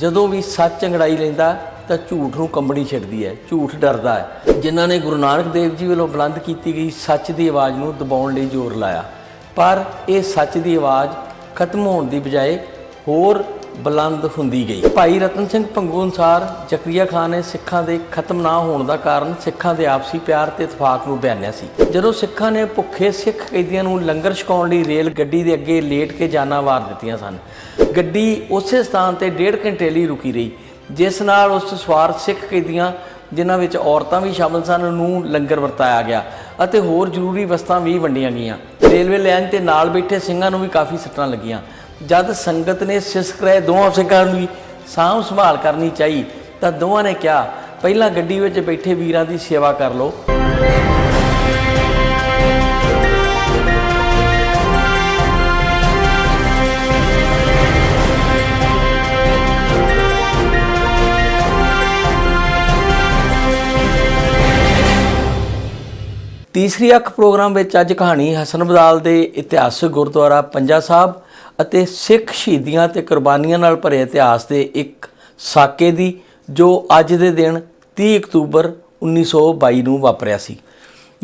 ਜਦੋਂ ਵੀ ਸੱਚ ਅੰਗੜਾਈ ਲੈਂਦਾ ਤਾਂ ਝੂਠ ਨੂੰ ਕੰਬਣੀ ਛੱਡਦੀ ਹੈ, ਝੂਠ ਡਰਦਾ ਹੈ। ਜਿਨ੍ਹਾਂ ਨੇ ਗੁਰੂ ਨਾਨਕ ਦੇਵ ਜੀ ਵੱਲੋਂ ਬੁਲੰਦ ਕੀਤੀ ਗਈ ਸੱਚ ਦੀ ਆਵਾਜ਼ ਨੂੰ ਦਬਾਉਣ ਲਈ ਜ਼ੋਰ ਲਾਇਆ। ਪਰ ਇਹ ਸੱਚ ਦੀ ਆਵਾਜ਼ ਖਤਮ ਹੋਣ ਦੀ ਬਜਾਏ ਹੋਰ ਬੁਲੰਦ ਹੁੰਦੀ ਗਈ। ਭਾਈ ਰਤਨ ਸਿੰਘ ਭੰਗੂ ਅਨੁਸਾਰ ਜ਼ਕਰੀਆ ਖਾਨ ਨੇ ਸਿੱਖਾਂ ਦੇ ਖਤਮ ਨਾ ਹੋਣ ਦਾ ਕਾਰਨ ਸਿੱਖਾਂ ਦੇ ਆਪਸੀ ਪਿਆਰ ਤੇ ਇਤਫਾਕ ਨੂੰ ਬਿਆਨਿਆ ਸੀ। ਜਦੋਂ ਸਿੱਖਾਂ ਨੇ ਭੁੱਖੇ ਸਿੱਖ ਕੈਦੀਆਂ ਨੂੰ ਲੰਗਰ ਛਕਾਉਣ ਲਈ ਰੇਲ ਗੱਡੀ ਦੇ ਅੱਗੇ ਲੇਟ ਕੇ ਜਾਨਾਂ ਵਾਰ ਦਿੱਤੀਆਂ ਸਨ, ਗੱਡੀ ਉਸੇ ਸਥਾਨ ਤੇ ਡੇਢ ਘੰਟੇ ਲਈ ਰੁਕੀ ਰਹੀ, ਜਿਸ ਨਾਲ ਉਸ ਸਵਾਰ ਸਿੱਖ ਕੈਦੀਆਂ, ਜਿਨ੍ਹਾਂ ਵਿੱਚ ਔਰਤਾਂ ਵੀ ਸ਼ਾਮਲ ਸਨ, ਨੂੰ ਲੰਗਰ ਵਰਤਾਇਆ ਗਿਆ ਅਤੇ ਹੋਰ ਜ਼ਰੂਰੀ ਵਸਤਾਂ ਵੀ ਵੰਡੀਆਂ ਗਈਆਂ। ਰੇਲਵੇ ਲਾਈਨ ਤੇ ਨਾਲ ਬੈਠੇ ਸਿੰਘਾਂ ਨੂੰ ਵੀ ਕਾਫੀ ਸੱਟਾਂ ਲੱਗੀਆਂ। ਜਦ ਸੰਗਤ ਨੇ ਸਿਸਕ ਰਹੇ ਦੋਵਾਂ ਸਿੰਘਾਂ ਨੂੰ ਸਾਂਭ ਸੰਭਾਲ ਕਰਨੀ ਚਾਹੀ, ਤਾਂ ਦੋਵਾਂ ਨੇ ਕਿਹਾ, ਪਹਿਲਾਂ ਗੱਡੀ ਵਿੱਚ ਬੈਠੇ ਵੀਰਾਂ ਦੀ ਸੇਵਾ ਕਰ ਲਓ। ਤੀਸਰੀ ਅੱਖ ਪ੍ਰੋਗਰਾਮ ਵਿੱਚ ਅੱਜ ਕਹਾਣੀ ਹਸਨ ਬਦਾਲ ਦੇ ਇਤਿਹਾਸਕ ਗੁਰਦੁਆਰਾ ਪੰਜਾ ਸਾਹਿਬ ਅਤੇ ਸਿੱਖ ਸ਼ਹੀਦੀਆਂ ਤੇ ਕੁਰਬਾਨੀਆਂ ਨਾਲ ਭਰੇ ਇਤਿਹਾਸ ਦੇ ਇੱਕ ਸਾਕੇ ਦੀ, ਜੋ ਅੱਜ ਦੇ ਦਿਨ 30 ਅਕਤੂਬਰ 1922 ਨੂੰ ਵਾਪਰਿਆ ਸੀ।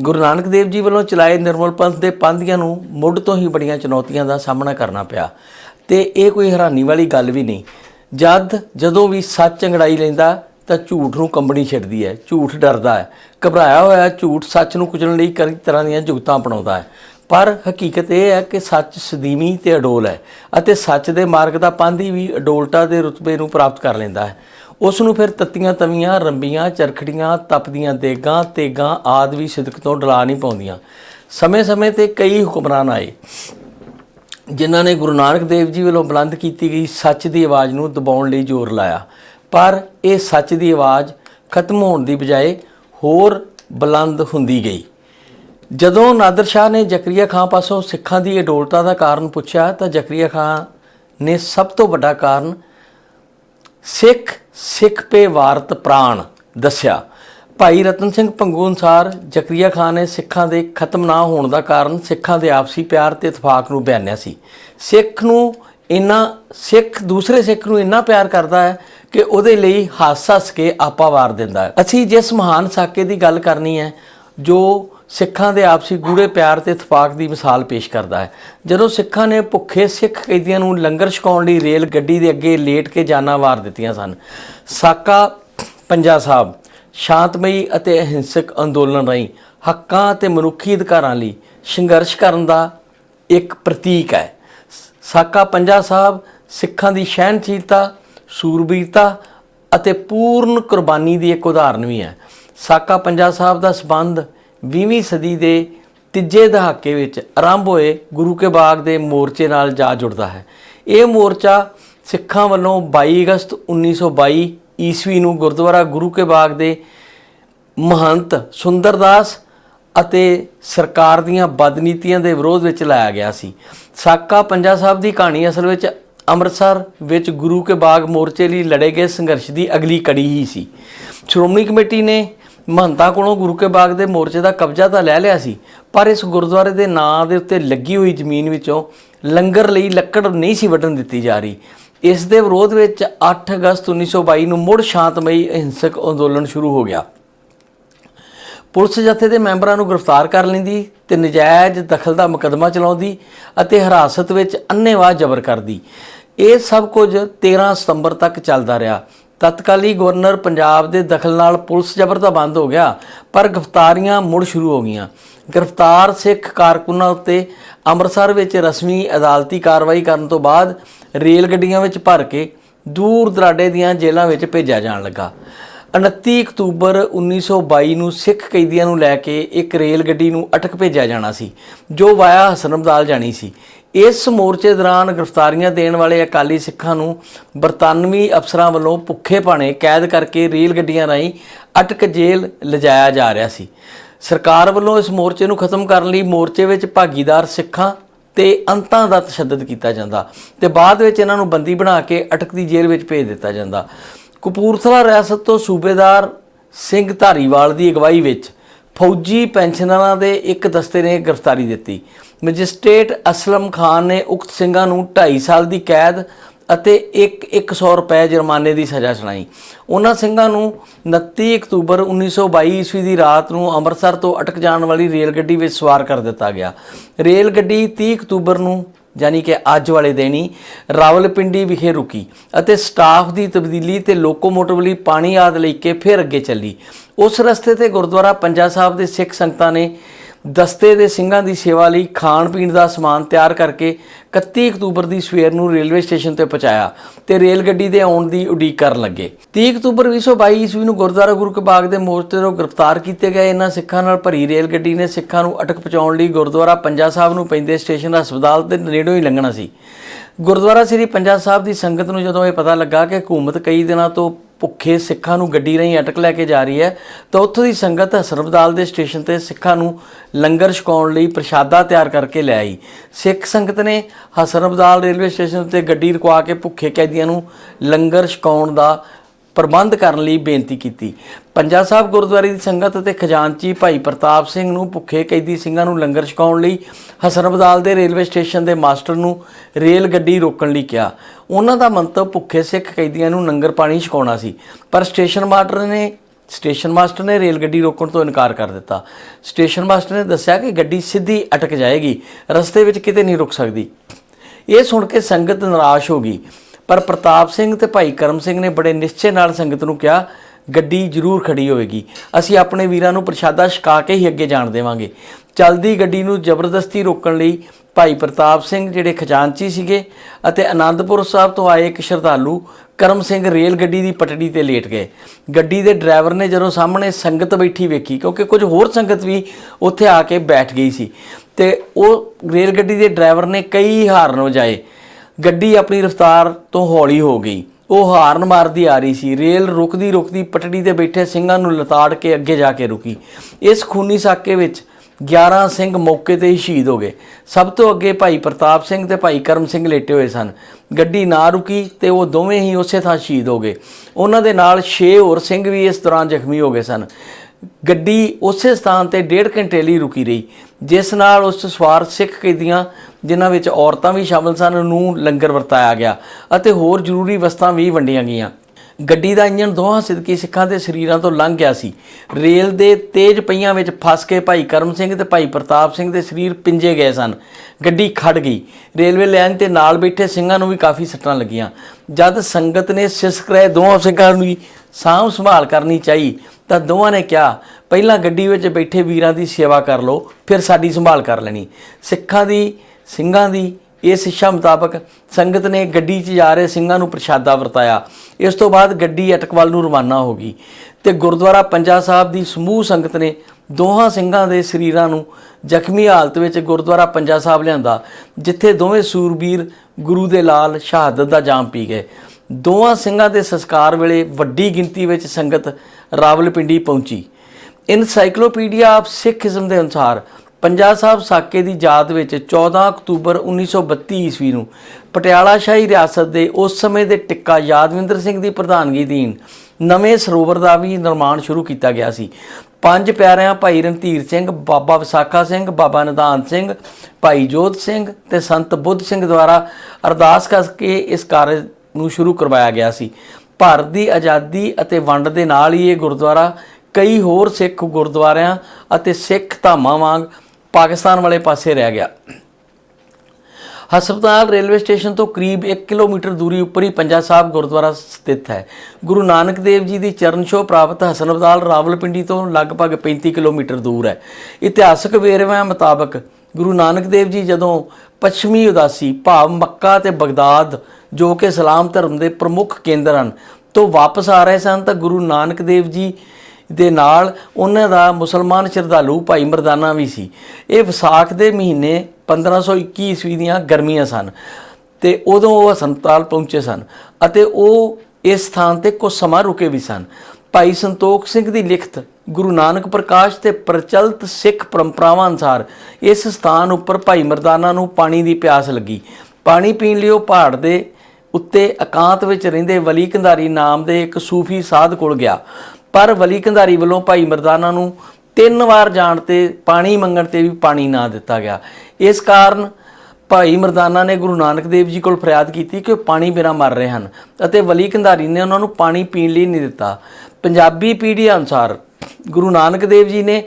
ਗੁਰੂ ਨਾਨਕ ਦੇਵ ਜੀ ਵੱਲੋਂ ਚਲਾਏ ਨਿਰਮਲ ਪੰਥ ਦੇ ਪੰਥੀਆਂ ਨੂੰ ਮੁੱਢ ਤੋਂ ਹੀ ਬੜੀਆਂ ਚੁਣੌਤੀਆਂ ਦਾ ਸਾਹਮਣਾ ਕਰਨਾ ਪਿਆ ਤੇ ਇਹ ਕੋਈ ਹੈਰਾਨੀ ਵਾਲੀ ਗੱਲ ਵੀ ਨਹੀਂ। ਜਦ ਜਦੋਂ ਵੀ ਸੱਚ ਅੰਗੜਾਈ ਲੈਂਦਾ ਤਾਂ ਝੂਠ ਨੂੰ ਕੰਬਣੀ ਛੱਡਦੀ ਹੈ, ਝੂਠ ਡਰਦਾ ਹੈ, ਘਬਰਾਇਆ ਹੋਇਆ ਝੂਠ ਸੱਚ ਨੂੰ ਕੁਚਲਣ ਲਈ ਕਈ ਤਰ੍ਹਾਂ ਦੀਆਂ ਜੁਗਤਾਂ ਅਪਣਾਉਂਦਾ ਹੈ। ਪਰ ਹਕੀਕਤ ਇਹ ਹੈ ਕਿ ਸੱਚ ਸਦੀਵੀ ਤੇ ਅਡੋਲ ਹੈ ਅਤੇ ਸੱਚ ਦੇ ਮਾਰਗ ਦਾ ਪੰਧੀ ਵੀ ਅਡੋਲਤਾ ਦੇ ਰੁਤਬੇ ਨੂੰ ਪ੍ਰਾਪਤ ਕਰ ਲੈਂਦਾ ਹੈ। ਉਸ ਨੂੰ ਫਿਰ ਤੱਤੀਆਂ ਤਵੀਆਂ, ਰੰਬੀਆਂ, ਚਰਖੜੀਆਂ, ਤਪਦੀਆਂ ਦੇਗਾਂ, ਤੇਗਾਂ ਆਦ ਵੀ ਸਿਦਕ ਤੋਂ ਡਲਾ ਨਹੀਂ ਪਾਉਂਦੀਆਂ। ਸਮੇਂ-ਸਮੇਂ ਤੇ ਕਈ ਹੁਕਮਰਾਨ ਆਏ, ਜਿਨ੍ਹਾਂ ਨੇ ਗੁਰੂ ਨਾਨਕ ਦੇਵ ਜੀ ਵੱਲੋਂ ਬੁਲੰਦ ਕੀਤੀ ਗਈ ਸੱਚ ਦੀ ਆਵਾਜ਼ ਨੂੰ ਦਬਾਉਣ ਲਈ ਜ਼ੋਰ ਲਾਇਆ। ਪਰ ਇਹ ਸੱਚ ਦੀ ਆਵਾਜ਼ ਖਤਮ ਹੋਣ ਦੀ ਬਜਾਏ ਹੋਰ ਬੁਲੰਦ ਹੁੰਦੀ ਗਈ। ਜਦੋਂ ਨਾਦਰ ਸ਼ਾਹ ਨੇ ਜ਼ਕਰੀਆ ਖਾਨ ਪਾਸੋਂ ਸਿੱਖਾਂ ਦੀ ਅਡੋਲਤਾ ਦਾ ਕਾਰਨ ਪੁੱਛਿਆ, ਤਾਂ ਜ਼ਕਰੀਆ ਖਾਨ ਨੇ ਸਭ ਤੋਂ ਵੱਡਾ ਕਾਰਨ ਸਿੱਖ ਸਿੱਖ ਪੇ ਵਾਰਤ ਪ੍ਰਾਣ ਦੱਸਿਆ। ਭਾਈ ਰਤਨ ਸਿੰਘ ਪੰਗੂ ਅਨੁਸਾਰ ਜ਼ਕਰੀਆ ਖਾਨ ਨੇ ਸਿੱਖਾਂ ਦੇ ਖਤਮ ਨਾ ਹੋਣ ਦਾ ਕਾਰਨ ਸਿੱਖਾਂ ਦੇ ਆਪਸੀ ਪਿਆਰ ਤੇ ਇਤਫਾਕ ਨੂੰ ਬਿਆਨਿਆ ਸੀ। ਸਿੱਖ ਨੂੰ ਇੰਨਾ, ਸਿੱਖ, ਦੂਸਰੇ ਸਿੱਖ ਨੂੰ ਇੰਨਾ ਪਿਆਰ ਕਰਦਾ ਹੈ ਕਿ ਉਹਦੇ ਲਈ ਹੱਸ ਹੱਸ ਕੇ ਆਪਾ ਵਾਰ ਦਿੰਦਾ ਹੈ। ਅਸੀਂ ਜਿਸ ਮਹਾਨ ਸਾਕੇ ਦੀ ਗੱਲ ਕਰਨੀ ਹੈ, ਜੋ ਸਿੱਖਾਂ ਦੇ ਆਪਸੀ ਗੂੜੇ ਪਿਆਰ ਤੇ ਇਤਫਾਕ ਦੀ ਮਿਸਾਲ ਪੇਸ਼ ਕਰਦਾ ਹੈ। ਜਦੋਂ ਸਿੱਖਾਂ ਨੇ ਭੁੱਖੇ ਸਿੱਖ ਕੈਦੀਆਂ ਨੂੰ ਲੰਗਰ ਛਕਾਉਣ ਲਈ ਰੇਲ ਗੱਡੀ ਦੇ ਅੱਗੇ ਲੇਟ ਕੇ ਜਾਨਾਂ ਵਾਰ ਦਿੱਤੀਆਂ ਸਨ, ਸਾਕਾ ਪੰਜਾ ਸਾਹਿਬ, ਸ਼ਾਂਤਮਈ ਅਤੇ ਅਹਿੰਸਕ ਅੰਦੋਲਨ ਰਾਹੀਂ ਹੱਕਾਂ ਅਤੇ ਮਨੁੱਖੀ ਅਧਿਕਾਰਾਂ ਲਈ ਸੰਘਰਸ਼ ਕਰਨ ਦਾ ਇੱਕ ਪ੍ਰਤੀਕ ਹੈ। ਸਾਕਾ ਪੰਜਾ ਸਾਹਿਬ ਸਿੱਖਾਂ ਦੀ ਸਹਿਨਸ਼ੀਲਤਾ ਸੂਰਬੀਰਤਾ ਅਤੇ ਪੂਰਨ ਕੁਰਬਾਨੀ ਦੀ ਇੱਕ ਉਦਾਹਰਨ ਵੀ ਹੈ। ਸਾਕਾ ਪੰਜਾ ਸਾਹਿਬ ਦਾ ਸਬੰਧ 20ਵੀਂ ਸਦੀ ਦੇ ਤੀਜੇ ਦਹਾਕੇ ਵਿੱਚ ਆਰੰਭ ਹੋਏ ਗੁਰੂ ਕੇ ਬਾਗ ਦੇ ਮੋਰਚੇ ਨਾਲ ਜਾ ਜੁੜਦਾ ਹੈ। ਇਹ ਮੋਰਚਾ ਸਿੱਖਾਂ ਵੱਲੋਂ 22 ਅਗਸਤ 1922 ਈਸਵੀ ਨੂੰ ਗੁਰਦੁਆਰਾ ਗੁਰੂ ਕੇ ਬਾਗ ਦੇ ਮਹੰਤ ਸੁੰਦਰਦਾਸ ਅਤੇ ਸਰਕਾਰ ਦੀਆਂ ਬਦਨੀਤੀਆਂ ਦੇ ਵਿਰੋਧ ਵਿੱਚ ਲਾਇਆ ਗਿਆ ਸੀ। ਸਾਕਾ ਪੰਜਾ ਸਾਹਿਬ ਦੀ ਕਹਾਣੀ ਅਸਲ ਵਿੱਚ ਅੰਮ੍ਰਿਤਸਰ ਵਿੱਚ ਗੁਰੂ ਕੇ ਬਾਗ ਮੋਰਚੇ ਲਈ ਲੜੇ ਗਏ ਸੰਘਰਸ਼ ਦੀ ਅਗਲੀ ਕੜੀ ਹੀ ਸੀ। ਸ਼੍ਰੋਮਣੀ ਕਮੇਟੀ ਨੇ ਮਹੰਤਾਂ ਕੋਲੋਂ ਗੁਰੂ ਕੇ ਬਾਗ ਦੇ ਮੋਰਚੇ ਦਾ ਕਬਜ਼ਾ ਤਾਂ ਲੈ ਲਿਆ ਸੀ, ਪਰ ਇਸ ਗੁਰਦੁਆਰੇ ਦੇ ਨਾਂ ਦੇ ਉੱਤੇ ਲੱਗੀ ਹੋਈ ਜ਼ਮੀਨ ਵਿੱਚੋਂ ਲੰਗਰ ਲਈ ਲੱਕੜ ਨਹੀਂ ਸੀ ਵੱਢਣ ਦਿੱਤੀ ਜਾ ਰਹੀ। ਇਸ ਦੇ ਵਿਰੋਧ ਵਿੱਚ 8 ਅਗਸਤ 1922 ਨੂੰ ਮੁੜ ਸ਼ਾਂਤਮਈ ਅਹਿੰਸਕ ਅੰਦੋਲਨ ਸ਼ੁਰੂ ਹੋ ਗਿਆ। ਪੁਲਿਸ ਜਥੇ ਦੇ ਮੈਂਬਰਾਂ ਨੂੰ ਗ੍ਰਿਫਤਾਰ ਕਰ ਲੈਂਦੀ ਤੇ ਨਜਾਇਜ਼ ਦਖਲ ਦਾ ਮੁਕੱਦਮਾ ਚਲਾਉਂਦੀ ਅਤੇ ਹਿਰਾਸਤ ਵਿੱਚ ਅੰਨ੍ਹੇਵਾਹ ਜ਼ਬਰ ਕਰਦੀ। ਇਹ ਸਭ ਕੁਝ 13 ਸਤੰਬਰ ਤੱਕ ਚੱਲਦਾ ਰਿਹਾ। ਤਤਕਾਲੀ ਗਵਰਨਰ ਪੰਜਾਬ ਦੇ ਦਖਲ ਨਾਲ ਪੁਲਿਸ ਜ਼ਬਰ ਤਾਂ ਬੰਦ ਹੋ ਗਿਆ, ਪਰ ਗ੍ਰਿਫਤਾਰੀਆਂ ਮੁੜ ਸ਼ੁਰੂ ਹੋ ਗਈਆਂ। ਗ੍ਰਿਫਤਾਰ ਸਿੱਖ ਕਾਰਕੁਨਾਂ ਉੱਤੇ ਅੰਮ੍ਰਿਤਸਰ ਵਿੱਚ ਰਸਮੀ ਅਦਾਲਤੀ ਕਾਰਵਾਈ ਕਰਨ ਤੋਂ ਬਾਅਦ ਰੇਲ ਗੱਡੀਆਂ ਵਿੱਚ ਭਰ ਕੇ ਦੂਰ ਦਰਾਡੇ ਦੀਆਂ ਜੇਲ੍ਹਾਂ ਵਿੱਚ ਭੇਜਿਆ ਜਾਣ ਲੱਗਾ। 29 ਅਕਤੂਬਰ 1922 ਨੂੰ ਸਿੱਖ ਕੈਦੀਆਂ ਨੂੰ ਲੈ ਕੇ ਇੱਕ ਰੇਲ ਗੱਡੀ ਨੂੰ ਅਟਕ ਭੇਜਿਆ ਜਾਣਾ ਸੀ, ਜੋ ਵਾਇਆ ਹਸਨ ਅਬਦਾਲ ਜਾਣੀ ਸੀ। ਇਸ ਮੋਰਚੇ ਦੌਰਾਨ ਗ੍ਰਿਫਤਾਰੀਆਂ ਦੇਣ ਵਾਲੇ ਅਕਾਲੀ ਸਿੱਖਾਂ ਨੂੰ ਬਰਤਾਨਵੀ ਅਫਸਰਾਂ ਵੱਲੋਂ ਭੁੱਖੇ ਭਾਣੇ ਕੈਦ ਕਰਕੇ ਰੇਲ ਗੱਡੀਆਂ ਰਾਹੀਂ ਅਟਕ ਜੇਲ੍ਹ ਲਿਜਾਇਆ ਜਾ ਰਿਹਾ ਸੀ। ਸਰਕਾਰ ਵੱਲੋਂ ਇਸ ਮੋਰਚੇ ਨੂੰ ਖਤਮ ਕਰਨ ਲਈ ਮੋਰਚੇ ਵਿੱਚ ਭਾਗੀਦਾਰ ਸਿੱਖਾਂ ਤੇ ਅੰਤਾਂ ਦਾ ਤਸ਼ੱਦਦ ਕੀਤਾ ਜਾਂਦਾ ਤੇ ਬਾਅਦ ਵਿੱਚ ਇਹਨਾਂ ਨੂੰ ਬੰਦੀ ਬਣਾ ਕੇ ਅਟਕ ਦੀ ਜੇਲ੍ਹ ਵਿੱਚ ਭੇਜ ਦਿੱਤਾ ਜਾਂਦਾ। ਕਪੂਰਥਲਾ ਰਿਆਸਤ ਤੋਂ ਸੂਬੇਦਾਰ ਸਿੰਘ ਧਾਰੀਵਾਲ ਦੀ ਅਗਵਾਈ ਵਿੱਚ ਫੌਜੀ ਪੈਨਸ਼ਨਰਾਂ ਦੇ ਇੱਕ ਦਸਤੇ ਨੇ ਗ੍ਰਿਫਤਾਰੀ ਦਿੱਤੀ। ਮੈਜਿਸਟ੍ਰੇਟ ਅਸਲਮ ਖਾਨ ਨੇ ਉਕਤ ਸਿੰਘਾਂ ਨੂੰ 2.5 ਸਾਲ ਦੀ ਕੈਦ ਅਤੇ ਇੱਕ 100 ਰੁਪਏ ਜੁਰਮਾਨੇ ਦੀ ਸਜ਼ਾ ਸੁਣਾਈ। ਉਹਨਾਂ ਸਿੰਘਾਂ ਨੂੰ 29 ਅਕਤੂਬਰ 1922 ਈਸਵੀ ਦੀ ਰਾਤ ਨੂੰ ਅੰਮ੍ਰਿਤਸਰ ਤੋਂ ਅਟਕ ਜਾਣ ਵਾਲੀ ਰੇਲ ਗੱਡੀ ਵਿੱਚ ਸਵਾਰ ਕਰ ਦਿੱਤਾ ਗਿਆ। ਰੇਲ ਗੱਡੀ 30 ਅਕਤੂਬਰ ਨੂੰ ਯਾਨੀ ਕਿ ਅੱਜ ਵਾਲੇ ਦਿਨ ਹੀ ਰਾਵਲਪਿੰਡੀ ਵਿਖੇ ਰੁਕੀ ਅਤੇ ਸਟਾਫ ਦੀ ਤਬਦੀਲੀ ਤੇ ਲੋਕੋਮੋਟਿਵ ਲਈ ਪਾਣੀ ਆਦ ਲੈ ਕੇ ਫਿਰ ਅੱਗੇ ਚੱਲੀ। ਉਸ ਰਸਤੇ ਤੇ ਗੁਰਦੁਆਰਾ ਪੰਜਾ ਸਾਹਿਬ ਦੇ ਸਿੱਖ ਸੰਗਤਾਂ ਨੇ ਦਸਤੇ ਦੇ ਸਿੰਘਾਂ ਦੀ ਸੇਵਾ ਲਈ ਖਾਣ ਪੀਣ ਦਾ ਸਮਾਨ ਤਿਆਰ ਕਰਕੇ 31 ਅਕਤੂਬਰ ਦੀ ਸਵੇਰ ਨੂੰ ਰੇਲਵੇ ਸਟੇਸ਼ਨ ਤੇ ਪਹੁੰਚਾਇਆ ਤੇ ਰੇਲ ਗੱਡੀ ਦੇ ਆਉਣ ਦੀ ਉਡੀਕ ਕਰਨ ਲੱਗੇ। 30 ਅਕਤੂਬਰ 2022 ਈਸਵੀ ਨੂੰ ਗੁਰਦੁਆਰਾ ਗੁਰੂ ਕੇ ਬਾਗ ਦੇ ਮੋਰਚੇ ਤੋਂ ਗ੍ਰਿਫਤਾਰ ਕੀਤੇ ਗਏ ਇਹਨਾਂ ਸਿੱਖਾਂ ਨਾਲ ਭਰੀ ਰੇਲ ਗੱਡੀ ਨੇ ਸਿੱਖਾਂ ਨੂੰ ਅਟਕ ਪਹੁੰਚਾਉਣ ਲਈ ਗੁਰਦੁਆਰਾ ਪੰਜਾ ਸਾਹਿਬ ਨੂੰ ਪੈਂਦੇ ਸਟੇਸ਼ਨ ਹਸਪਤਾਲ ਦੇ ਨੇੜਿਓਂ ਹੀ ਲੰਘਣਾ ਸੀ। ਗੁਰਦੁਆਰਾ ਸ੍ਰੀ ਪੰਜਾ ਸਾਹਿਬ ਦੀ ਸੰਗਤ ਨੂੰ ਜਦੋਂ ਇਹ ਪਤਾ ਲੱਗਾ ਕਿ ਹਕੂਮਤ ਕਈ ਦਿਨਾਂ ਤੋਂ ਭੁੱਖੇ ਸਿੱਖਾਂ ਨੂੰ ਗੱਡੀ ਰਾਹੀਂ ਅਟਕ ਲੈ ਕੇ ਜਾ ਰਹੀ ਹੈ, ਤਾਂ ਉੱਥੋਂ ਦੀ ਸੰਗਤ ਹਸਰਬਦਾਲ ਦੇ ਸਟੇਸ਼ਨ ਤੇ ਸਿੱਖਾਂ ਨੂੰ ਲੰਗਰ ਛਕਾਉਣ ਲਈ ਪ੍ਰਸ਼ਾਦਾ ਤਿਆਰ ਕਰਕੇ ਲੈ ਆਈ। ਸਿੱਖ ਸੰਗਤ ਨੇ ਹਸਰਬਦਾਲ ਰੇਲਵੇ ਸਟੇਸ਼ਨ ਤੇ ਗੱਡੀ ਰੁਕਵਾ ਕੇ ਭੁੱਖੇ ਕੈਦੀਆਂ ਨੂੰ ਲੰਗਰ ਛਕਾਉਣ ਦਾ ਪ੍ਰਬੰਧ ਕਰਨ ਲਈ ਬੇਨਤੀ ਕੀਤੀ। ਪੰਜਾ ਸਾਹਿਬ ਗੁਰਦੁਆਰੇ ਦੀ ਸੰਗਤ ਅਤੇ ਖਜ਼ਾਨਚੀ ਭਾਈ ਪ੍ਰਤਾਪ ਸਿੰਘ ਨੂੰ ਭੁੱਖੇ ਕੈਦੀ ਸਿੰਘਾਂ ਨੂੰ ਲੰਗਰ ਛਕਾਉਣ ਲਈ ਹਸਨ ਹਸਨਬਦਾਲ ਦੇ ਰੇਲਵੇ ਸਟੇਸ਼ਨ ਦੇ ਮਾਸਟਰ ਨੂੰ ਰੇਲ ਗੱਡੀ ਰੋਕਣ ਲਈ ਕਿਹਾ। ਉਹਨਾਂ ਦਾ ਮੰਤਵ ਭੁੱਖੇ ਸਿੱਖ ਕੈਦੀਆਂ ਨੂੰ ਲੰਗਰ ਪਾਣੀ ਛਕਾਉਣਾ ਸੀ, ਪਰ ਸਟੇਸ਼ਨ ਮਾਸਟਰ ਨੇ, ਸਟੇਸ਼ਨ ਮਾਸਟਰ ਨੇ ਰੇਲ ਗੱਡੀ ਰੋਕਣ ਤੋਂ ਇਨਕਾਰ ਕਰ ਦਿੱਤਾ। ਸਟੇਸ਼ਨ ਮਾਸਟਰ ਨੇ ਦੱਸਿਆ ਕਿ ਗੱਡੀ ਸਿੱਧੀ ਅਟਕ ਜਾਏਗੀ, ਰਸਤੇ ਵਿੱਚ ਕਿਤੇ ਨਹੀਂ ਰੁਕ ਸਕਦੀ। ਇਹ ਸੁਣ ਕੇ ਸੰਗਤ ਨਿਰਾਸ਼ ਹੋ ਗਈ। ਪਰ ਪ੍ਰਤਾਪ ਸਿੰਘ ਤੇ ਭਾਈ ਕਰਮ ਸਿੰਘ ਨੇ ਬੜੇ ਨਿਸ਼ਚੇ ਨਾਲ ਸੰਗਤ ਨੂੰ ਕਿਹਾ, ਗੱਡੀ ਜ਼ਰੂਰ ਖੜੀ ਹੋਵੇਗੀ। ਅਸੀਂ ਆਪਣੇ ਵੀਰਾਂ ਨੂੰ ਪ੍ਰਸ਼ਾਦਾ ਛਕਾ ਕੇ ਹੀ ਅੱਗੇ ਜਾਣ ਦੇਵਾਂਗੇ। ਚਲਦੀ ਗੱਡੀ ਨੂੰ ਜ਼ਬਰਦਸਤੀ ਰੋਕਣ ਲਈ ਭਾਈ ਪ੍ਰਤਾਪ ਸਿੰਘ ਜਿਹੜੇ ਖਜ਼ਾਨਚੀ ਸੀਗੇ ਅਤੇ ਆਨੰਦਪੁਰ ਸਾਹਿਬ ਤੋਂ ਆਏ ਇੱਕ ਸ਼ਰਧਾਲੂ ਕਰਮ ਸਿੰਘ ਰੇਲ ਗੱਡੀ ਦੀ ਪਟੜੀ ਤੇ ਲੇਟ ਗਏ। ਗੱਡੀ ਦੇ ਡਰਾਈਵਰ ਨੇ ਜਦੋਂ ਸਾਹਮਣੇ ਸੰਗਤ ਬੈਠੀ ਵੇਖੀ, ਕਿਉਂਕਿ ਕੁਝ ਹੋਰ ਸੰਗਤ ਵੀ ਉੱਥੇ ਆ ਕੇ ਬੈਠ ਗਈ ਸੀ, ਤੇ ਉਹ ਰੇਲ ਗੱਡੀ ਦੇ ਡਰਾਈਵਰ ਨੇ ਕਈ ਹਾਰਨ ਵਜਾਏ ਗੱਡੀ ਆਪਣੀ ਰਫ਼ਤਾਰ ਤੋਂ ਹੌਲੀ ਹੋ ਗਈ। ਉਹ ਹਾਰਨ ਮਾਰਦੀ ਆ ਰਹੀ ਸੀ। ਰੇਲ ਰੁਕਦੀ ਰੁਕਦੀ ਪਟੜੀ ਤੇ ਬੈਠੇ ਸਿੰਘਾਂ ਨੂੰ ਲਤਾੜ ਕੇ ਅੱਗੇ ਜਾ ਕੇ ਰੁਕੀ। ਇਸ ਖੂਨੀ ਸਾਕੇ ਵਿੱਚ 11 ਸਿੰਘ ਮੌਕੇ ਤੇ ਹੀ ਸ਼ਹੀਦ ਹੋ ਗਏ। ਸਭ ਤੋਂ ਅੱਗੇ ਭਾਈ ਪ੍ਰਤਾਪ ਸਿੰਘ ਤੇ ਭਾਈ ਕਰਮ ਸਿੰਘ ਲੇਟੇ ਹੋਏ ਸਨ। ਗੱਡੀ ਨਾ ਰੁਕੀ ਤੇ ਉਹ ਦੋਵੇਂ ਹੀ ਉਸੇ ਥਾਂ ਸ਼ਹੀਦ ਹੋ ਗਏ। ਉਹਨਾਂ ਦੇ ਨਾਲ 6 ਹੋਰ ਸਿੰਘ ਵੀ ਇਸ ਦੌਰਾਨ ਜ਼ਖਮੀ ਹੋ ਗਏ ਸਨ। ਗੱਡੀ ਉਸੇ ਸਥਾਨ ਤੇ ਡੇਢ ਘੰਟੇ ਲਈ ਰੁਕੀ ਰਹੀ, ਜਿਸ ਨਾਲ ਉਸ ਸਵਾਰ ਸਿੱਖ ਕੈਦੀਆਂ ਜਿਨ੍ਹਾਂ ਵਿੱਚ ਔਰਤਾਂ ਵੀ ਸ਼ਾਮਲ ਸਨ, ਨੂੰ ਲੰਗਰ ਵਰਤਾਇਆ ਗਿਆ ਅਤੇ ਹੋਰ ਜ਼ਰੂਰੀ ਵਸਤਾਂ ਵੀ ਵੰਡੀਆਂ ਗਈਆਂ। ਗੱਡੀ ਦਾ ਇੰਜਣ ਦੋਹਾਂ ਸਿੱਧਕੀ ਸਿੱਖਾਂ ਦੇ ਸਰੀਰਾਂ ਤੋਂ ਲੰਘ ਗਿਆ ਸੀ। ਰੇਲ ਦੇ ਤੇਜ਼ ਪਹੀਆਂ ਵਿੱਚ ਫਸ ਕੇ ਭਾਈ ਕਰਮ ਸਿੰਘ ਤੇ ਭਾਈ ਪ੍ਰਤਾਪ ਸਿੰਘ ਦੇ ਸਰੀਰ ਪਿੰਜੇ ਗਏ ਸਨ। ਗੱਡੀ ਖੜ ਗਈ। ਰੇਲਵੇ ਲਾਈਨ ਤੇ ਨਾਲ ਬੈਠੇ ਸਿੰਘਾਂ ਨੂੰ ਵੀ ਕਾਫੀ ਸੱਟਾਂ ਲੱਗੀਆਂ। ਜਦ ਸੰਗਤ ਨੇ ਸਿਸਕ ਰਹੇ ਦੋਹਾਂ ਸਿੰਘਾਂ ਨੂੰ ਸਾਂਭ ਸੰਭਾਲ ਕਰਨੀ ਚਾਹੀ, ਤਾਂ ਦੋਵਾਂ ਨੇ ਕਿਹਾ, ਪਹਿਲਾਂ ਗੱਡੀ ਵਿੱਚ ਬੈਠੇ ਵੀਰਾਂ ਦੀ ਸੇਵਾ ਕਰ ਲਓ, ਫਿਰ ਸਾਡੀ ਸੰਭਾਲ ਕਰ ਲੈਣੀ। ਸਿੱਖਾਂ ਦੀ, ਸਿੰਘਾਂ ਦੀ ਇਸ ਇੱਛਾ ਮੁਤਾਬਕ ਸੰਗਤ ਨੇ ਗੱਡੀ 'ਚ ਜਾ ਰਹੇ ਸਿੰਘਾਂ ਨੂੰ ਪ੍ਰਸ਼ਾਦਾ ਵਰਤਾਇਆ। ਇਸ ਤੋਂ ਬਾਅਦ ਗੱਡੀ ਅਟਕਵਾਲ ਨੂੰ ਰਵਾਨਾ ਹੋ ਗਈ ਤੇ ਗੁਰਦੁਆਰਾ ਪੰਜਾ ਸਾਹਿਬ ਦੀ ਸਮੂਹ ਸੰਗਤ ਨੇ ਦੋਹਾਂ ਸਿੰਘਾਂ ਦੇ ਸਰੀਰਾਂ ਨੂੰ ਜ਼ਖਮੀ ਹਾਲਤ ਵਿੱਚ ਗੁਰਦੁਆਰਾ ਪੰਜਾ ਸਾਹਿਬ ਲਿਆਂਦਾ, ਜਿੱਥੇ ਦੋਵੇਂ ਸੂਰਬੀਰ ਗੁਰੂ ਦੇ ਲਾਲ ਸ਼ਹਾਦਤ ਦਾ ਜਾਮ ਪੀ ਗਏ। ਦੋਹਾਂ ਸਿੰਘਾਂ ਦੇ ਸੰਸਕਾਰ ਵੇਲੇ ਵੱਡੀ ਗਿਣਤੀ ਵਿੱਚ ਸੰਗਤ ਰਾਵਲਪਿੰਡੀ ਪਹੁੰਚੀ। ਇਨਸਾਈਕਲੋਪੀਡੀਆ ਆਫ ਸਿੱਖ ਇਜ਼ਮ ਦੇ ਅਨੁਸਾਰ ਪੰਜਾ ਸਾਹਿਬ ਸਾਕੇ ਦੀ ਯਾਦ ਵਿੱਚ 14 ਅਕਤੂਬਰ 1932 ਈਸਵੀ ਨੂੰ ਪਟਿਆਲਾ ਸ਼ਾਹੀ ਰਿਆਸਤ ਦੇ ਉਸ ਸਮੇਂ ਦੇ ਟਿੱਕਾ ਯਾਦਵਿੰਦਰ ਸਿੰਘ ਦੀ ਪ੍ਰਧਾਨਗੀ ਅਧੀਨ ਨਵੇਂ ਸਰੋਵਰ ਦਾ ਵੀ ਨਿਰਮਾਣ ਸ਼ੁਰੂ ਕੀਤਾ ਗਿਆ ਸੀ। ਪੰਜ ਪਿਆਰਿਆਂ ਭਾਈ ਰਣਧੀਰ ਸਿੰਘ, ਬਾਬਾ ਵਿਸਾਖਾ ਸਿੰਘ, ਬਾਬਾ ਨਿਧਾਨ ਸਿੰਘ, ਭਾਈ ਜੋਤ ਸਿੰਘ ਤੇ ਸੰਤ ਬੁੱਧ ਸਿੰਘ ਦੁਆਰਾ ਅਰਦਾਸ ਕਰਕੇ ਇਸ ਕਾਰਜ ਨੂੰ ਸ਼ੁਰੂ ਕਰਵਾਇਆ ਗਿਆ ਸੀ। ਭਾਰਤ ਦੀ ਆਜ਼ਾਦੀ ਅਤੇ ਵੰਡ ਦੇ ਨਾਲ ਹੀ ਇਹ ਗੁਰਦੁਆਰਾ ਕਈ ਹੋਰ ਸਿੱਖ ਗੁਰਦੁਆਰਿਆਂ ਅਤੇ ਸਿੱਖ ਧਾਮਾਂ ਵਾਂਗ ਪਾਕਿਸਤਾਨ ਵਾਲੇ ਪਾਸੇ ਰਹਿ ਗਿਆ। ਹਸਪਤਾਲ ਰੇਲਵੇ ਸਟੇਸ਼ਨ ਤੋਂ ਕਰੀਬ 1 ਕਿਲੋਮੀਟਰ ਦੂਰੀ ਉੱਪਰ ਹੀ ਪੰਜਾ ਸਾਹਿਬ ਗੁਰਦੁਆਰਾ ਸਥਿਤ ਹੈ। ਗੁਰੂ ਨਾਨਕ ਦੇਵ ਜੀ ਦੀ ਚਰਨ ਛੋਹ ਪ੍ਰਾਪਤ ਹਸਨਬਦਾਲ ਰਾਵਲਪਿੰਡੀ ਤੋਂ ਲਗਭਗ 35 ਕਿਲੋਮੀਟਰ ਦੂਰ ਹੈ। ਇਤਿਹਾਸਕ ਵੇਰਵਿਆਂ ਮੁਤਾਬਕ ਗੁਰੂ ਨਾਨਕ ਦੇਵ ਜੀ ਜਦੋਂ ਪੱਛਮੀ ਉਦਾਸੀ, ਭਾਵ ਮੱਕਾ ਤੇ ਬਗਦਾਦ ਜੋ ਕਿ ਇਸਲਾਮ ਧਰਮ ਦੇ ਪ੍ਰਮੁੱਖ ਕੇਂਦਰ ਹਨ, ਤੋਂ ਵਾਪਸ ਆ ਰਹੇ ਸਨ ਤਾਂ ਗੁਰੂ ਨਾਨਕ ਦੇਵ ਜੀ ਦੇ ਨਾਲ ਉਹਨਾਂ ਦਾ ਮੁਸਲਮਾਨ ਸ਼ਰਧਾਲੂ ਭਾਈ ਮਰਦਾਨਾ ਵੀ ਸੀ। ਇਹ ਵਿਸਾਖ ਦੇ ਮਹੀਨੇ 1521 ਈਸਵੀ ਦੀਆਂ ਗਰਮੀਆਂ ਸਨ ਤੇ ਉਦੋਂ ਉਹ ਹਸਪਤਾਲ ਪਹੁੰਚੇ ਸਨ ਅਤੇ ਉਹ ਇਸ ਸਥਾਨ ਤੇ ਕੁਝ ਸਮਾਂ ਰੁਕੇ ਵੀ ਸਨ। ਭਾਈ ਸੰਤੋਖ ਸਿੰਘ ਦੀ ਲਿਖਤ ਗੁਰੂ ਨਾਨਕ ਪ੍ਰਕਾਸ਼ ਤੇ ਪ੍ਰਚਲਿਤ ਸਿੱਖ ਪਰੰਪਰਾਵਾਂ ਅਨੁਸਾਰ ਇਸ ਸਥਾਨ ਉੱਪਰ ਭਾਈ ਮਰਦਾਨਾ ਨੂੰ ਪਾਣੀ ਦੀ ਪਿਆਸ ਲੱਗੀ। ਪਾਣੀ ਪੀਣ ਲਈ ਉਹ ਪਹਾੜ ਦੇ ਉੱਤੇ ਇਕਾਂਤ ਵਿੱਚ ਰਹਿੰਦੇ ਵਲੀ ਕੰਧਾਰੀ ਨਾਮ ਦੇ ਇੱਕ ਸੂਫੀ ਸਾਧ ਕੋਲ ਗਿਆ। ਪਰ ਵਲੀ ਕੰਧਾਰੀ ਵੱਲੋਂ ਭਾਈ ਮਰਦਾਨਾ ਨੂੰ ਤਿੰਨ ਵਾਰ ਜਾਣ ਤੇ ਪਾਣੀ ਮੰਗਣ ਤੇ ਵੀ ਪਾਣੀ ਨਾ ਦਿੱਤਾ ਗਿਆ। ਇਸ ਕਾਰਨ ਭਾਈ ਮਰਦਾਨਾ ਨੇ ਗੁਰੂ ਨਾਨਕ ਦੇਵ ਜੀ ਕੋਲ ਫਰਿਆਦ ਕੀਤੀ ਕਿ ਉਹ ਪਾਣੀ ਬਿਨਾਂ ਮਰ ਰਹੇ ਹਨ ਅਤੇ ਵਲੀ ਕੰਧਾਰੀ ਨੇ ਉਹਨਾਂ ਨੂੰ ਪਾਣੀ ਪੀਣ ਲਈ ਨਹੀਂ ਦਿੱਤਾ। ਪੰਜਾਬੀ ਪੀੜ੍ਹੀ ਅਨੁਸਾਰ ਗੁਰੂ ਨਾਨਕ ਦੇਵ ਜੀ ਨੇ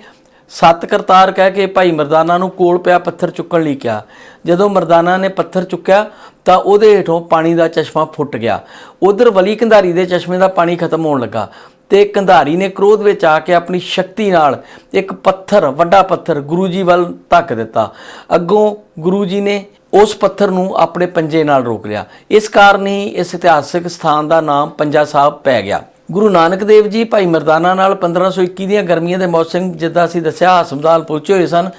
ਸੱਤ ਕਰਤਾਰ ਕਹਿ ਕੇ ਭਾਈ ਮਰਦਾਨਾ ਨੂੰ ਕੋਲ ਪਿਆ ਪੱਥਰ ਚੁੱਕਣ ਲਈ ਕਿਹਾ। ਜਦੋਂ ਮਰਦਾਨਾ ਨੇ ਪੱਥਰ ਚੁੱਕਿਆ ਤਾਂ ਉਹਦੇ ਹੇਠੋਂ ਪਾਣੀ ਦਾ ਚਸ਼ਮਾ ਫੁੱਟ ਗਿਆ। ਉਧਰ ਵਲੀ ਕੰਧਾਰੀ ਦੇ ਚਸ਼ਮੇ ਦਾ ਪਾਣੀ ਖਤਮ ਹੋਣ ਲੱਗਾ। ਤੇ ਕੰਧਾਰੀ ਨੇ ਕ੍ਰੋਧ ਵਿੱਚ ਆ ਕੇ ਆਪਣੀ ਸ਼ਕਤੀ ਨਾਲ ਇੱਕ ਪੱਥਰ, ਵੱਡਾ ਪੱਥਰ ਗੁਰੂ ਜੀ ਵੱਲ ਧੱਕ ਦਿੱਤਾ। ਅੱਗੋਂ ਗੁਰੂ ਜੀ ਨੇ ਉਸ ਪੱਥਰ ਨੂੰ ਆਪਣੇ ਪੰਜੇ ਨਾਲ ਰੋਕ ਲਿਆ। ਇਸ ਕਾਰਨ ਹੀ ਇਸ ਇਤਿਹਾਸਕ ਸਥਾਨ ਦਾ ਨਾਮ ਪੰਜਾ ਸਾਹਿਬ ਪੈ ਗਿਆ। ਗੁਰੂ ਨਾਨਕ ਦੇਵ ਜੀ ਭਾਈ ਮਰਦਾਨਾ ਨਾਲ 1521 ਦੀਆਂ ਗਰਮੀਆਂ ਦੇ ਮੌਸਮ ਜਿੱਦਾਂ ਅਸੀਂ ਦੱਸਿਆ, ਹਸਪਤਾਲ ਪਹੁੰਚੇ ਹੋਏ ਸਨ,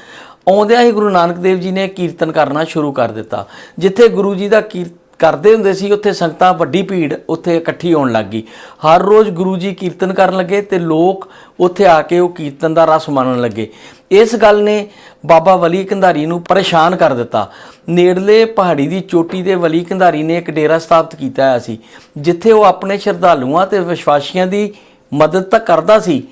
ਆਉਂਦਿਆਂ ਹੀ ਗੁਰੂ ਨਾਨਕ ਦੇਵ ਜੀ ਨੇ ਕੀਰਤਨ ਕਰਨਾ ਸ਼ੁਰੂ ਕਰ ਦਿੱਤਾ, ਜਿੱਥੇ ਗੁਰੂ ਜੀ ਦਾ ਕੀਰਤਨ ਕਰਦੇ ਹੁੰਦੇ ਸੀ, ਉੱਥੇ ਸੰਗਤਾਂ ਵੱਡੀ ਭੀੜ ਉੱਥੇ ਇਕੱਠੀ ਹੋਣ ਲੱਗ ਗਈ। ਹਰ ਰੋਜ਼ ਗੁਰੂ ਜੀ ਕੀਰਤਨ ਕਰਨ ਲੱਗੇ ਤੇ ਲੋਕ ਉੱਥੇ ਆ ਕੇ ਉਹ ਕੀਰਤਨ ਦਾ ਰਸ ਮਾਣਨ ਲੱਗੇ। ਇਸ ਗੱਲ ਨੇ ਬਾਬਾ ਵਲੀ ਕੰਧਾਰੀ ਨੂੰ ਪਰੇਸ਼ਾਨ ਕਰ ਦਿੱਤਾ। ਨੇੜਲੇ ਪਹਾੜੀ ਦੀ ਚੋਟੀ ਤੇ ਵਲੀ ਕੰਧਾਰੀ ਨੇ ਇੱਕ ਡੇਰਾ ਸਥਾਪਿਤ ਕੀਤਾ ਹੋਇਆ ਸੀ, ਜਿੱਥੇ ਉਹ ਆਪਣੇ ਸ਼ਰਧਾਲੂਆਂ ਤੇ ਵਿਸ਼ਵਾਸੀਆਂ ਦੀ ਮਦਦ ਤਾਂ ਕਰਦਾ ਸੀ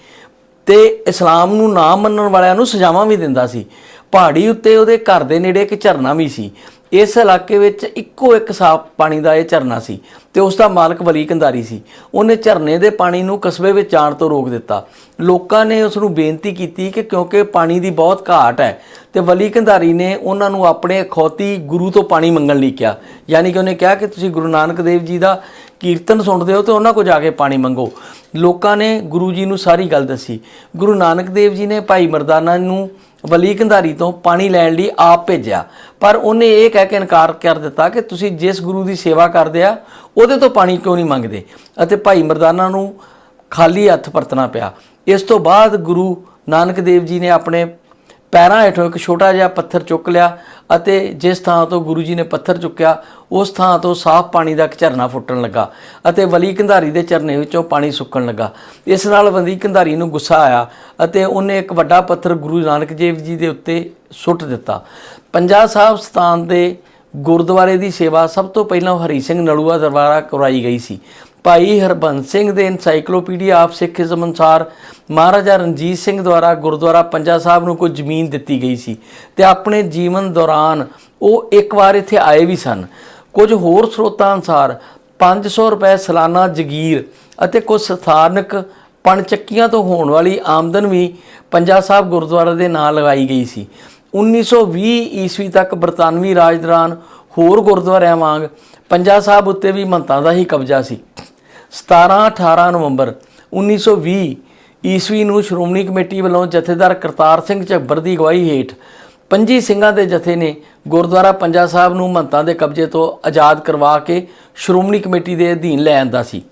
ਤੇ ਇਸਲਾਮ ਨੂੰ ਨਾ ਮੰਨਣ ਵਾਲਿਆਂ ਨੂੰ ਸਜ਼ਾਵਾਂ ਵੀ ਦਿੰਦਾ ਸੀ। ਪਹਾੜੀ ਉੱਤੇ ਉਹਦੇ ਘਰ ਦੇ ਨੇੜੇ ਇੱਕ ਝਰਨਾ ਵੀ ਸੀ। ਇਸ ਇਲਾਕੇ ਵਿੱਚ ਇੱਕੋ ਇੱਕ ਸਾਫ਼ ਪਾਣੀ ਦਾ ਇਹ ਝਰਨਾ ਸੀ ਤੇ ਉਸ ਦਾ ਮਾਲਕ ਵਲੀ ਕੰਧਾਰੀ ਸੀ। ਉਹਨੇ ਝਰਨੇ ਦੇ ਪਾਣੀ ਨੂੰ ਕਸਬੇ ਵਿੱਚ ਜਾਣ ਤੋਂ ਰੋਕ ਦਿੱਤਾ। ਲੋਕਾਂ ਨੇ ਉਸ ਨੂੰ ਬੇਨਤੀ ਕੀਤੀ ਕਿ ਕਿਉਂਕਿ ਪਾਣੀ ਦੀ ਬਹੁਤ ਘਾਟ ਹੈ ਤੇ ਵਲੀ ਕੰਧਾਰੀ ਨੇ ਉਹਨਾਂ ਨੂੰ ਆਪਣੇ ਅਖੌਤੀ ਗੁਰੂ ਤੋਂ ਪਾਣੀ ਮੰਗਣ ਲਈ ਕਿਹਾ। ਯਾਨੀ ਕਿ ਉਹਨੇ ਕਿਹਾ ਕਿ ਤੁਸੀਂ ਗੁਰੂ ਨਾਨਕ ਦੇਵ ਜੀ ਦਾ ਕੀਰਤਨ ਸੁਣਦੇ ਹੋ ਤੇ ਉਹਨਾਂ ਕੋਲ ਜਾ ਕੇ ਪਾਣੀ ਮੰਗੋ। ਲੋਕਾਂ ਨੇ ਗੁਰੂ ਜੀ ਨੂੰ ਸਾਰੀ ਗੱਲ ਦੱਸੀ। ਗੁਰੂ ਨਾਨਕ ਦੇਵ ਜੀ ਨੇ ਭਾਈ ਮਰਦਾਨਾ ਨੂੰ ਵਲੀ ਕੰਧਾਰੀ ਤੋਂ ਪਾਣੀ ਲੈਣ ਲਈ ਆਪ ਭੇਜਿਆ। ਪਰ ਉਹਨੇ ਇਹ ਕਹਿ ਕੇ ਇਨਕਾਰ ਕਰ ਦਿੱਤਾ ਕਿ ਤੁਸੀਂ ਜਿਸ ਗੁਰੂ ਦੀ ਸੇਵਾ ਕਰਦੇ ਆ, ਉਹਦੇ ਤੋਂ ਪਾਣੀ ਕਿਉਂ ਨਹੀਂ ਮੰਗਦੇ? ਅਤੇ ਭਾਈ ਮਰਦਾਨਾ ਨੂੰ ਖਾਲੀ ਹੱਥ ਪਰਤਣਾ ਪਿਆ। ਇਸ ਤੋਂ ਬਾਅਦ ਗੁਰੂ ਨਾਨਕ ਦੇਵ ਜੀ ਨੇ ਆਪਣੇ ਪੈਰਾਂ ਹੇਠੋਂ ਇੱਕ ਛੋਟਾ ਜਿਹਾ ਪੱਥਰ ਚੁੱਕ ਲਿਆ। ਅਤੇ ਜਿਸ ਥਾਂ ਤੋਂ ਗੁਰੂ ਜੀ ਨੇ ਪੱਥਰ ਚੁੱਕਿਆ, ਉਸ ਥਾਂ ਤੋਂ ਸਾਫ਼ ਪਾਣੀ ਦਾ ਇੱਕ ਝਰਨਾ ਫੁੱਟਣ ਲੱਗਾ ਅਤੇ ਵਲੀ ਕੰਧਾਰੀ ਦੇ ਝਰਨੇ ਵਿੱਚੋਂ ਪਾਣੀ ਸੁੱਕਣ ਲੱਗਾ। ਇਸ ਨਾਲ ਵਲੀ ਕੰਧਾਰੀ ਨੂੰ ਗੁੱਸਾ ਆਇਆ ਅਤੇ ਉਹਨੇ ਇੱਕ ਵੱਡਾ ਪੱਥਰ ਗੁਰੂ ਨਾਨਕ ਦੇਵ ਜੀ ਦੇ ਉੱਤੇ ਸੁੱਟ ਦਿੱਤਾ। ਪੰਜਾ ਸਾਹਿਬ ਸਥਾਨ ਦੇ ਗੁਰਦੁਆਰੇ ਦੀ ਸੇਵਾ ਸਭ ਤੋਂ ਪਹਿਲਾਂ ਹਰੀ ਸਿੰਘ ਨਲੂਆ ਦਰਬਾਰਾ ਕਰਵਾਈ ਗਈ ਸੀ। ਭਾਈ ਹਰਬੰਸ ਸਿੰਘ ਦੇ ਐਨਸਾਈਕਲੋਪੀਡੀਆ ਆਫ ਸਿੱਖੀਜ਼ਮ ਅਨੁਸਾਰ ਮਹਾਰਾਜਾ ਰਣਜੀਤ ਸਿੰਘ ਦੁਆਰਾ ਗੁਰਦੁਆਰਾ ਪੰਜਾ ਸਾਹਿਬ ਨੂੰ ਕੋਈ ਜ਼ਮੀਨ ਦਿੱਤੀ ਗਈ ਸੀ ਤੇ ਆਪਣੇ ਜੀਵਨ ਦੌਰਾਨ ਉਹ ਇੱਕ ਵਾਰ ਇੱਥੇ ਆਏ ਵੀ ਸਨ। ਕੁਝ ਹੋਰ ਸਰੋਤਾਂ ਅਨੁਸਾਰ 500 ਰੁਪਏ ਸਾਲਾਨਾ ਜਗੀਰ ਅਤੇ ਕੁਝ ਸਥਾਨਕ ਪਣਚੱਕੀਆਂ ਤੋਂ ਹੋਣ ਵਾਲੀ ਆਮਦਨ ਵੀ ਪੰਜਾ ਸਾਹਿਬ ਗੁਰਦੁਆਰਾ ਦੇ ਨਾਂ ਲਗਾਈ ਗਈ ਸੀ। 1920 ਈਸਵੀ ਤੱਕ ਬਰਤਾਨਵੀ ਰਾਜ ਦੌਰਾਨ ਹੋਰ ਗੁਰਦੁਆਰਿਆਂ ਵਾਂਗ ਪੰਜਾ ਸਾਹਿਬ ਉੱਤੇ ਵੀ ਮੰਤਾਂ ਦਾ ਹੀ ਕਬਜ਼ਾ ਸੀ। 17-18 ਨਵੰਬਰ 1920 ਈਸਵੀ ਨੂੰ ਸ਼੍ਰੋਮਣੀ ਕਮੇਟੀ ਵੱਲੋਂ ਜਥੇਦਾਰ ਕਰਤਾਰ ਸਿੰਘ ਝੱਬਰ ਦੀ ਅਗਵਾਈ ਹੇਠ ਪੰਜੀ ਸਿੰਘਾਂ ਦੇ ਜਥੇ ਨੇ ਗੁਰਦੁਆਰਾ ਪੰਜਾ ਸਾਹਿਬ ਨੂੰ ਮੰਤਾਂ ਦੇ ਕਬਜ਼ੇ ਤੋਂ ਆਜ਼ਾਦ ਕਰਵਾ ਕੇ ਸ਼੍ਰੋਮਣੀ ਕਮੇਟੀ ਦੇ ਅਧੀਨ ਲੈ ਆਂਦਾ ਸੀ।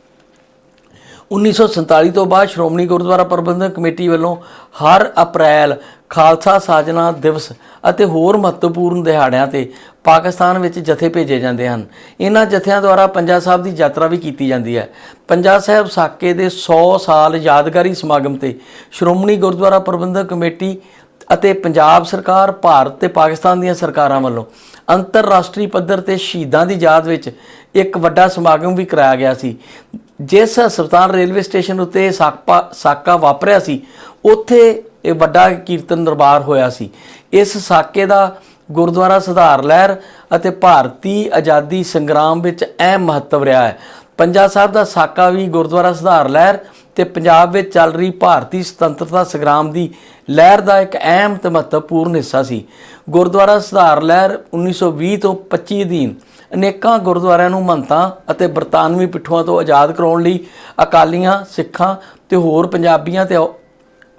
1947 ਤੋਂ ਬਾਅਦ ਸ਼੍ਰੋਮਣੀ ਗੁਰਦੁਆਰਾ ਪ੍ਰਬੰਧਕ ਕਮੇਟੀ ਵੱਲੋਂ ਹਰ ਅਪ੍ਰੈਲ ਖਾਲਸਾ ਸਾਜਨਾ ਦਿਵਸ ਅਤੇ ਹੋਰ ਮਹੱਤਵਪੂਰਨ ਦਿਹਾੜਿਆਂ ਤੇ ਪਾਕਿਸਤਾਨ ਵਿੱਚ ਜਥੇ ਭੇਜੇ ਜਾਂਦੇ ਹਨ। ਇਹਨਾਂ ਜਥਿਆਂ ਦੁਆਰਾ ਪੰਜਾ ਸਾਹਿਬ ਦੀ ਯਾਤਰਾ ਵੀ ਕੀਤੀ ਜਾਂਦੀ ਹੈ। ਪੰਜਾ ਸਾਹਿਬ ਸਾਕੇ ਦੇ 100 ਸਾਲ ਯਾਦਗਾਰੀ ਸਮਾਗਮ ਤੇ ਸ਼੍ਰੋਮਣੀ ਗੁਰਦੁਆਰਾ ਪ੍ਰਬੰਧਕ ਕਮੇਟੀ ਅਤੇ ਪੰਜਾਬ ਸਰਕਾਰ, ਭਾਰਤ ਤੇ ਪਾਕਿਸਤਾਨ ਦੀਆਂ ਸਰਕਾਰਾਂ ਵੱਲੋਂ ਅੰਤਰਰਾਸ਼ਟਰੀ ਪੱਧਰ ਤੇ ਸ਼ਹੀਦਾਂ ਦੀ ਯਾਦ ਵਿੱਚ ਇੱਕ ਵੱਡਾ ਸਮਾਗਮ ਵੀ ਕਰਾਇਆ ਗਿਆ ਸੀ। ਜਿਸ ਹਸਪਤਾਲ ਰੇਲਵੇ ਸਟੇਸ਼ਨ ਉੱਤੇ ਸਾਕਾ ਸਾਕਾ ਵਾਪਰਿਆ ਸੀ, ਉੱਥੇ ਇਹ ਵੱਡਾ ਕੀਰਤਨ ਦਰਬਾਰ ਹੋਇਆ ਸੀ। ਇਸ ਸਾਕੇ ਦਾ ਗੁਰਦੁਆਰਾ ਸੁਧਾਰ ਲਹਿਰ ਅਤੇ ਭਾਰਤੀ ਆਜ਼ਾਦੀ ਸੰਗਰਾਮ ਵਿੱਚ ਅਹਿਮ ਮਹੱਤਵ ਰਿਹਾ ਹੈ। ਪੰਜਾ ਸਾਹਿਬ ਦਾ ਸਾਕਾ ਵੀ ਗੁਰਦੁਆਰਾ ਸੁਧਾਰ ਲਹਿਰ ਤੇ ਪੰਜਾਬ ਵਿੱਚ ਚੱਲ ਰਹੀ ਭਾਰਤੀ ਸੁਤੰਤਰਤਾ ਸੰਗਰਾਮ ਦੀ ਲਹਿਰ ਦਾ ਇੱਕ ਅਹਿਮ ਤੇ ਮਹੱਤਵਪੂਰਨ ਹਿੱਸਾ ਸੀ। ਗੁਰਦੁਆਰਾ ਸੁਧਾਰ ਲਹਿਰ 1920 ਤੋਂ 25 ਅਧੀਨ ਅਨੇਕਾਂ ਗੁਰਦੁਆਰਿਆਂ ਨੂੰ ਮੰਤਾਂ ਅਤੇ ਬਰਤਾਨਵੀ ਪਿੱਠੂਆਂ ਤੋਂ ਆਜ਼ਾਦ ਕਰਾਉਣ ਲਈ ਅਕਾਲੀਆਂ, ਸਿੱਖਾਂ ਤੇ ਹੋਰ ਪੰਜਾਬੀਆਂ ਤੇ ਔ-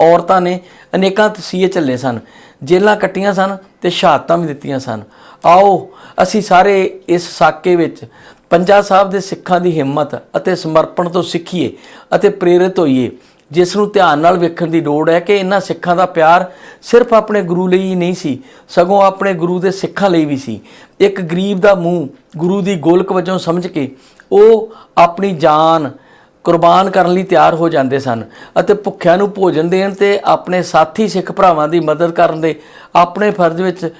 ਔਰਤਾਂ ਨੇ ਅਨੇਕਾਂ ਤਸੀਹੇ ਝੱਲੇ ਸਨ ਜੇਲਾਂ ਕੱਟੀਆਂ ਸਨ ਤੇ ਸ਼ਹਾਦਤਾਂ ਵੀ ਦਿੱਤੀਆਂ ਸਨ। ਆਓ, ਅਸੀਂ ਸਾਰੇ ਇਸ ਸਾਕੇ ਵਿੱਚ ਪੰਜਾ ਸਾਹਿਬ ਦੇ ਸਿੱਖਾਂ ਦੀ ਹਿੰਮਤ ਅਤੇ ਸਮਰਪਣ ਤੋਂ ਸਿੱਖੀਏ ਅਤੇ ਪ੍ਰੇਰਿਤ ਹੋਈਏ। ਜਿਸ ਨੂੰ ਧਿਆਨ ਨਾਲ ਵੇਖਣ ਦੀ ਲੋੜ ਹੈ ਕਿ ਇਹਨਾਂ ਸਿੱਖਾਂ ਦਾ ਪਿਆਰ ਸਿਰਫ ਆਪਣੇ ਗੁਰੂ ਲਈ ਹੀ ਨਹੀਂ ਸੀ, ਸਗੋਂ ਆਪਣੇ ਗੁਰੂ ਦੇ ਸਿੱਖਾਂ ਲਈ ਵੀ ਸੀ। ਇੱਕ ਗਰੀਬ ਦਾ ਮੂੰਹ ਗੁਰੂ ਦੀ ਗੋਲਕ ਵਜੋਂ ਸਮਝ ਕੇ ਉਹ ਆਪਣੀ ਜਾਨ ਕੁਰਬਾਨ ਕਰਨ ਲਈ ਤਿਆਰ ਹੋ ਜਾਂਦੇ ਸਨ ਅਤੇ ਭੁੱਖਿਆਂ ਨੂੰ ਭੋਜਨ ਦੇਣ ਤੇ ਆਪਣੇ ਸਾਥੀ ਸਿੱਖ ਭਰਾਵਾਂ ਦੀ ਮਦਦ ਕਰਨ ਦੇ ਆਪਣੇ ਫਰਜ਼ ਵਿੱਚ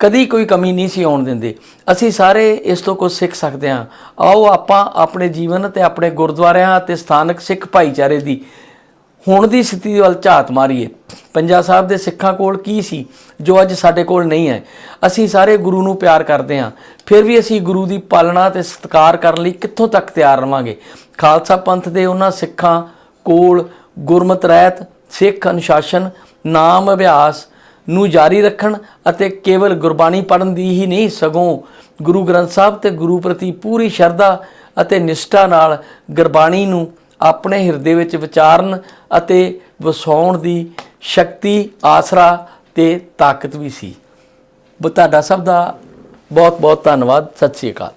ਕਦੀ ਕੋਈ ਕਮੀ ਨਹੀਂ ਸੀ ਆਉਣ ਦਿੰਦੇ। ਅਸੀਂ ਸਾਰੇ ਇਸ ਤੋਂ ਕੁਝ ਸਿੱਖ ਸਕਦੇ ਹਾਂ। ਆਓ ਆਪਾਂ ਆਪਣੇ ਜੀਵਨ ਤੇ ਆਪਣੇ ਗੁਰਦੁਆਰਿਆਂ ਅਤੇ ਸਥਾਨਕ ਸਿੱਖ ਭਾਈਚਾਰੇ ਦੀ ਹੁਣ ਦੀ ਸਥਿਤੀ ਵੱਲ ਝਾਤ ਮਾਰੀਏ। ਪੰਜਾ ਸਾਹਿਬ ਦੇ ਸਿੱਖਾਂ ਕੋਲ ਕੀ ਸੀ, ਜੋ ਅੱਜ ਸਾਡੇ ਕੋਲ ਨਹੀਂ ਹੈ? ਅਸੀਂ ਸਾਰੇ ਗੁਰੂ ਨੂੰ ਪਿਆਰ ਕਰਦੇ ਹਾਂ। ਫਿਰ ਵੀ ਅਸੀਂ ਗੁਰੂ ਦੀ ਪਾਲਣਾ ਤੇ ਸਤਿਕਾਰ ਕਰਨ ਲਈ ਕਿੱਥੋਂ ਤੱਕ ਤਿਆਰ ਰਵਾਂਗੇ? ਖਾਲਸਾ ਪੰਥ ਦੇ ਉਹਨਾਂ ਸਿੱਖਾਂ ਕੋਲ ਗੁਰਮਤ ਰਹਿਤ, ਸਿੱਖ ਅਨੁਸ਼ਾਸਨ, ਨਾਮ ਅਭਿਆਸ ਨੂੰ ਜਾਰੀ ਰੱਖਣ ਅਤੇ ਕੇਵਲ ਗੁਰਬਾਣੀ ਪੜ੍ਹਨ ਦੀ ਹੀ ਨਹੀਂ, ਸਗੋਂ ਗੁਰੂ ਗ੍ਰੰਥ ਸਾਹਿਬ ਤੇ ਗੁਰੂ ਪ੍ਰਤੀ ਪੂਰੀ ਸ਼ਰਧਾ ਅਤੇ ਨਿਸ਼ਠਾ ਨਾਲ ਗੁਰਬਾਣੀ ਨੂੰ ਆਪਣੇ ਹਿਰਦੇ ਵਿੱਚ ਵਿਚਾਰਨ ਅਤੇ ਵਸਾਉਣ ਦੀ ਸ਼ਕਤੀ, ਆਸਰਾ ਤੇ ਤਾਕਤ ਵੀ ਸੀ। ਬ- ਤੁਹਾਡਾ ਸਭ ਦਾ ਬਹੁਤ ਬਹੁਤ ਧੰਨਵਾਦ। ਸਤਿ ਸ੍ਰੀ ਅਕਾਲ।